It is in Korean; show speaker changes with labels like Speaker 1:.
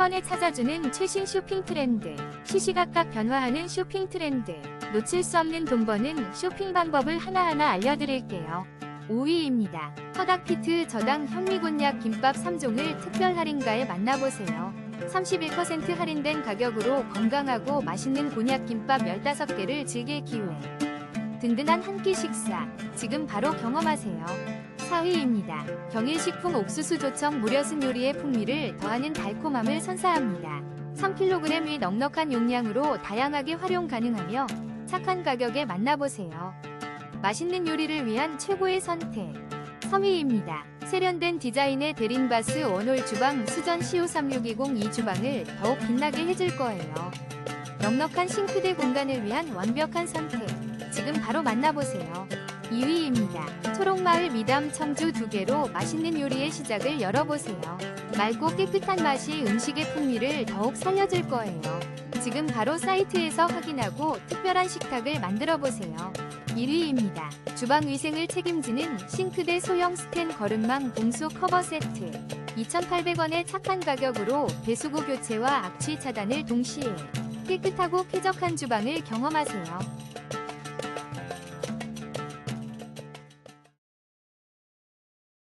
Speaker 1: 번에 찾아주는 최신 쇼핑 트렌드. 시시각각 변화하는 쇼핑 트렌드. 놓칠 수 없는 돈 버는 쇼핑 방법을 하나하나 알려드릴게요. 5위입니다. 허닥피트 저당 현미곤약 김밥 3종을 특별 할인가에 만나보세요. 31% 할인된 가격으로 건강하고 맛있는 곤약 김밥 15개를 즐길 기회. 든든한 한 끼 식사. 지금 바로 경험하세요. 4위입니다. 경일식품 옥수수 조청 무려순 요리의 풍미를 더하는 달콤함을 선사합니다. 3kg의 넉넉한 용량으로 다양하게 활용 가능하며 착한 가격에 만나보세요. 맛있는 요리를 위한 최고의 선택. 3위입니다. 세련된 디자인의 데린바스 원홀 주방 수전 CO3620 이 주방을 더욱 빛나게 해줄 거예요. 넉넉한 싱크대 공간을 위한 완벽한 선택. 지금 바로 만나보세요. 2위입니다. 초록마을 미담 청주 두 개로 맛있는 요리의 시작을 열어보세요. 맑고 깨끗한 맛이 음식의 풍미를 더욱 살려줄 거예요. 지금 바로 사이트에서 확인하고 특별한 식탁을 만들어 보세요. 1위입니다. 주방 위생을 책임지는 싱크대 소형 스텐 거름망 봉수 커버 세트. 2,800원의 착한 가격으로 배수구 교체와 악취 차단을 동시에 깨끗하고 쾌적한 주방을 경험하세요.